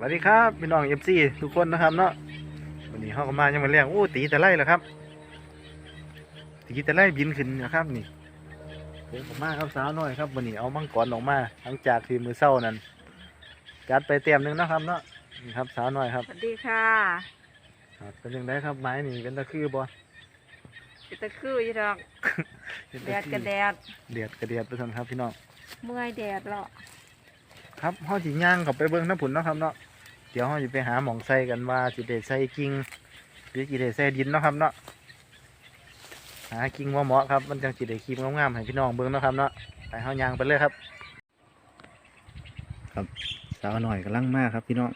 วัสดีครับพี่น้องเอฟซีทุกคนนะครับเนาะวันนี้เขาก็มายังมาเลี้ยงโอ้ตีแต่ไล่เหรอครับ ตีแต่ไล่บินขึ้นนะครับนี่ผมก็มาครับสาวน้อยครับวันนี้เอามังกรออกมาหลังจากที่มือเศร้านั้นจัดไปเต็มหนึงนะครับเนาะนี่ครับสาวน้อยครับสวัสดีค่ะครับเป็นยังไงครับไม้นี่เป็นตะคือบ่เป็นตะคืออยู่ดอกเป็นแดตะดคืกับแดดเดียดกระเดียดไปทันครับพี่น้องเมื่อยแดดเหรอครับห่อสีย่างเขาไปเบิ้งน้ำผุนเนาะครับเนาะ เดี๋ยวห่อจะไปหาหมองใส่กันว่าสิเดใส่กิ่งหรือสิเดใส่ดินเนาะครับเนาะหากิ่งว่าเหมาะครับมันจังสิเดคีมงามๆให้พี่น้องเบิ้งเนาะครับเนาะไปห่อย่างไปเลยครับ ครับสาวหน่อยกำลังมากครับพี่น้อง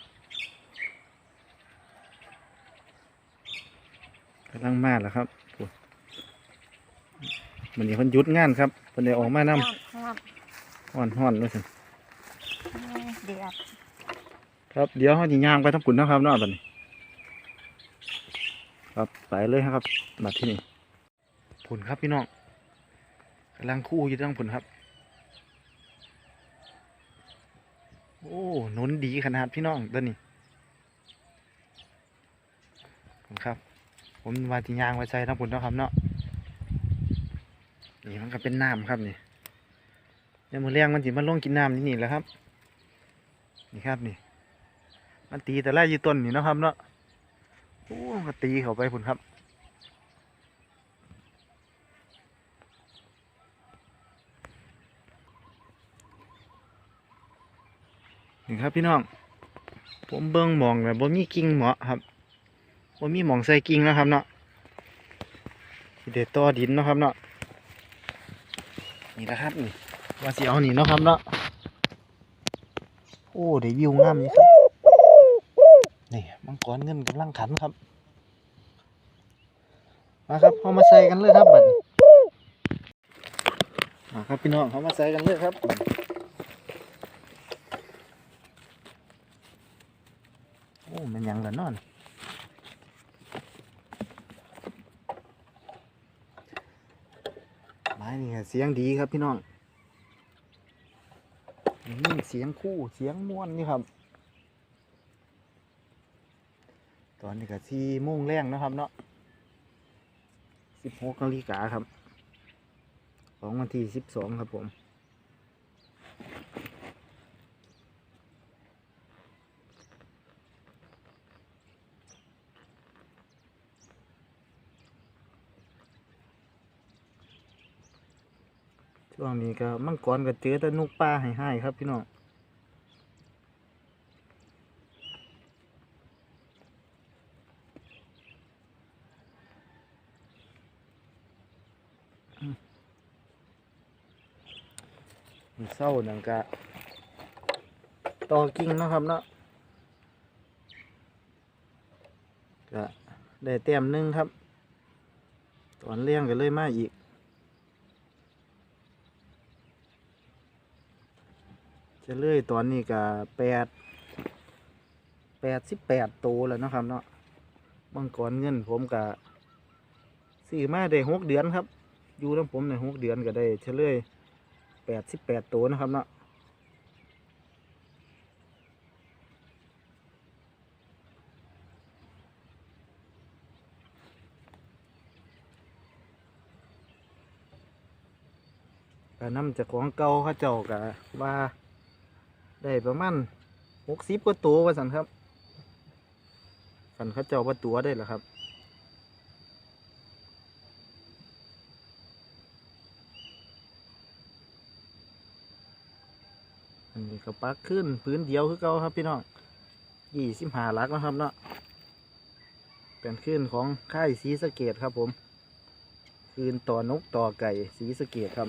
กำลังมากแล้วครับโอ้วันนี้เพิ่นหยุดงานครับเพิ่นได้ออกมานำฮ้อนฮ้อนฮ้อนด้วยสิ เมื่อยแดด ครับเดี๋ยวเขาจะย่างไปทั้งปุ่นนะครับนาะตอนนี้ ครับไปเลยครับมาที่นี่ผุนครับพี่น้องกำลังคู่อยู่ทั้งผุนครับ โอ้นุนดีขนาดพี่น้องตอนนี้ผมครับ ผมวาจะย่างไว้ใส่ทั้งผุนนะครับเนาะนี่มันก็เป็นน้ำครับนี่เดี๋ยวมือเลี้ยงมันจิมันลงกินน้ำนี่นี่แหละครับ นี่ครับนี่ มันตีแต่แรกอยู่ต้นนี่นะครับเนาะโอ้มันก็ตีเข้าไปพุ่นครับนี่ครับพี่น้อง ผมเบิ่งหมองแบบบ่มีกิ่งเหมาะครับบ่มีหมองใส่กิ่งนะครับเนาะเด็ดต่อดินนะครับเนาะนี่นะครับนี่ว่าสิเอานี่นะครับเนาะโอ้ได้วิวงามนี่ครับ นี่มังกรเงินกำลังขันครับ มาครับเขามาใส่กันเลยครับบัดนี้มาครับพี่น้องเขามาใส่กันเลยครับโอ้มันยังเหละนอนไม้นี่เสียงดีครับพี่น้องนี่เสียงคู่เสียงม่วนนี่ครับ ตอนนี้ก็ที่มุ่งแรงนะครับเนาะสิบหกนาฬิกาครับ ของวันที่สิบสองครับผมช่วงนี้ก็มังกรก็เจอแต่นกปลาให้ให้ครับพี่น้อง มันเศร้านังกะต่อกิ่งนะครับเนาะก็ได้เต็มหนึงครับ ตอนเลี้ยงก็เลยมาอีกจะเลื่อยตอนนี้ก็แปดแปดสิบแปดโตวแล้วนะครับเนาะบางก่อนเงินผมก็ซื้อมาได้หกเดือนครับ อยู่น้ำผมในหกเดือนก็ได้เฉลยแป ดสิบแปดตัวนะครับเนาะก็นำจากของเก่าเข้าเจ้าก็ว่าได้ประมาณหกสิบกว่าตัวว่าสันครับสันเข้าเจ้าว่าตัวได้เหรอครับ อันนี้ก็ปักขึ้นพื้นเดียวคือเก่าครับพี่น้องยี่สิบห้าลักนะครับเนาะเป็นขึ้นของค่ายสีสเกตครับผม คืนต่อนกต่อไก่สีสเกตครับ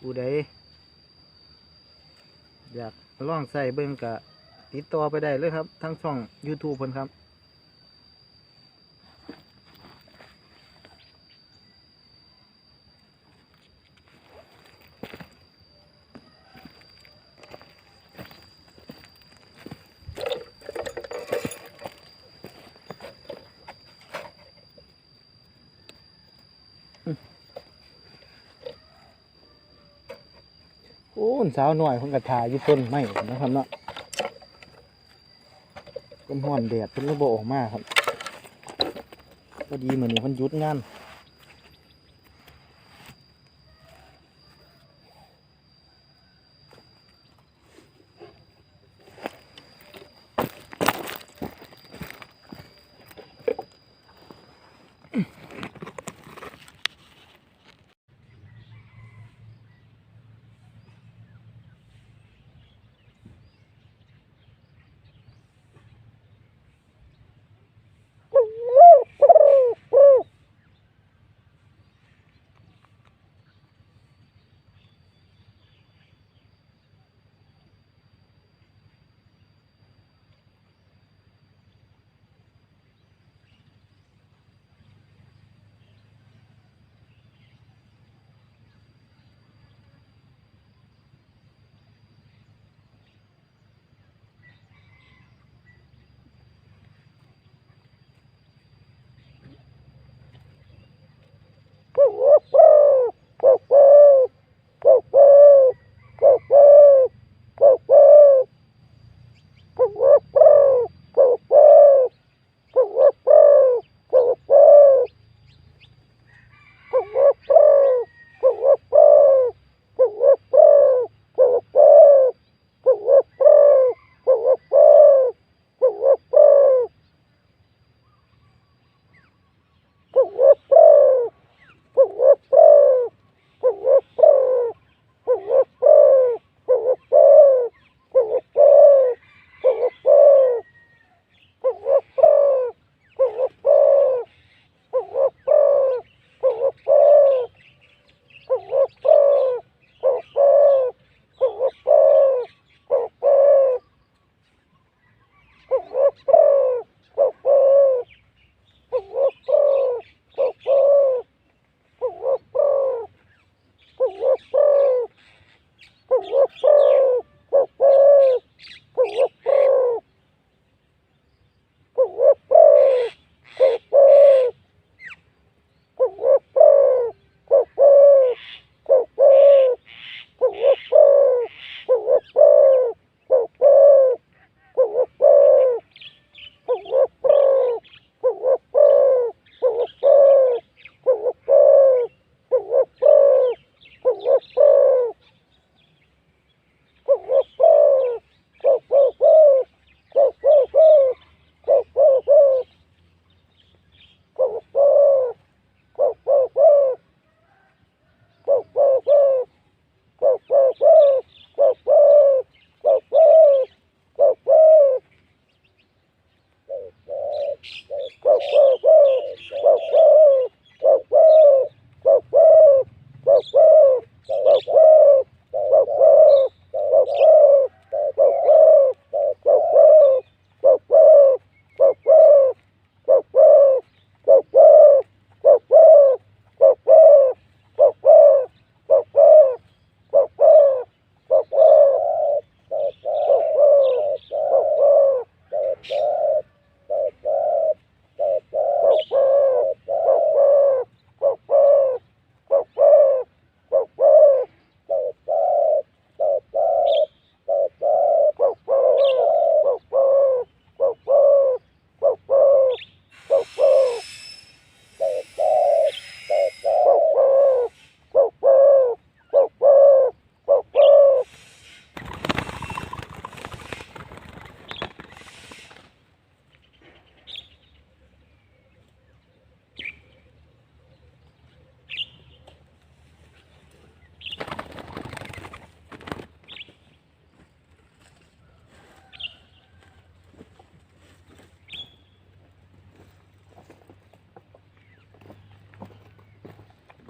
ผู้ใดอยากลองใส่เบิ้งกะติดต่อไปได้เลยครับ ทั้งช่อง YouTube เพิ่นครับ โอ้สาวหน่อยคนกระทายู่ต้นไม่นะครับเนาะก็ห่อนแดดเป็นระบบออกมาครับ ก็ดีเหมือนนี่คนยุดงาน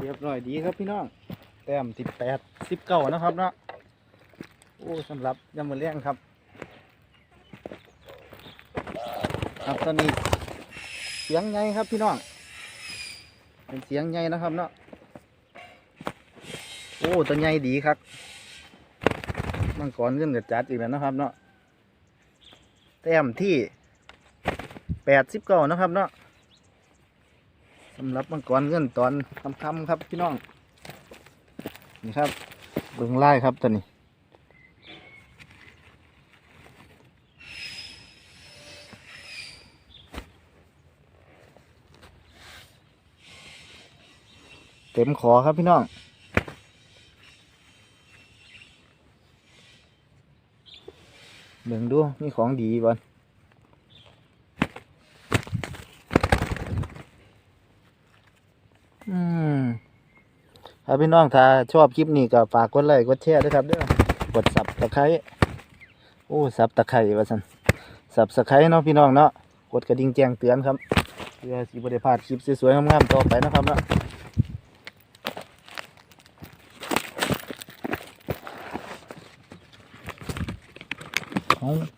เรียบร้อยดีครับพี่น้อง แต้มสิบแปดสิบเก้านะครับเนาะ โอ้สำหรับยำมือเลี้ยงครับ ครับตอนนี้เสียงไงครับพี่น้อง เป็นเสียงไงนะครับเนาะ โอ้ตัวใหญ่ดีครับมังกรขึ้นกับจัดอีกแล้วนะครับเนาะ แต้มที่แปดสิบเก้านะครับเนาะ สำหรับมังกรเงินตอนคำคำครับพี่น้อง นี่ครับเบิ่งไล่ครับตอนนี้เต็มขอครับพี่น้องเบิ่งดูมีของดีบ่ ถ้าพี่น้องถ้าชอบคลิปนี้ก็ฝากกดไลค์กดแชร์ด้วยครับเด้อกดสับตะไคร้โอ้สับตะไคร้ว่าซั่นสับตะไคร้เนาะพี่น้องเนาะกดกระดิ่งแจ้งเตือนครับเพื่อสิบ่ได้พลาดคลิปสวยๆงามๆต่อไปนะครับเนาะเอา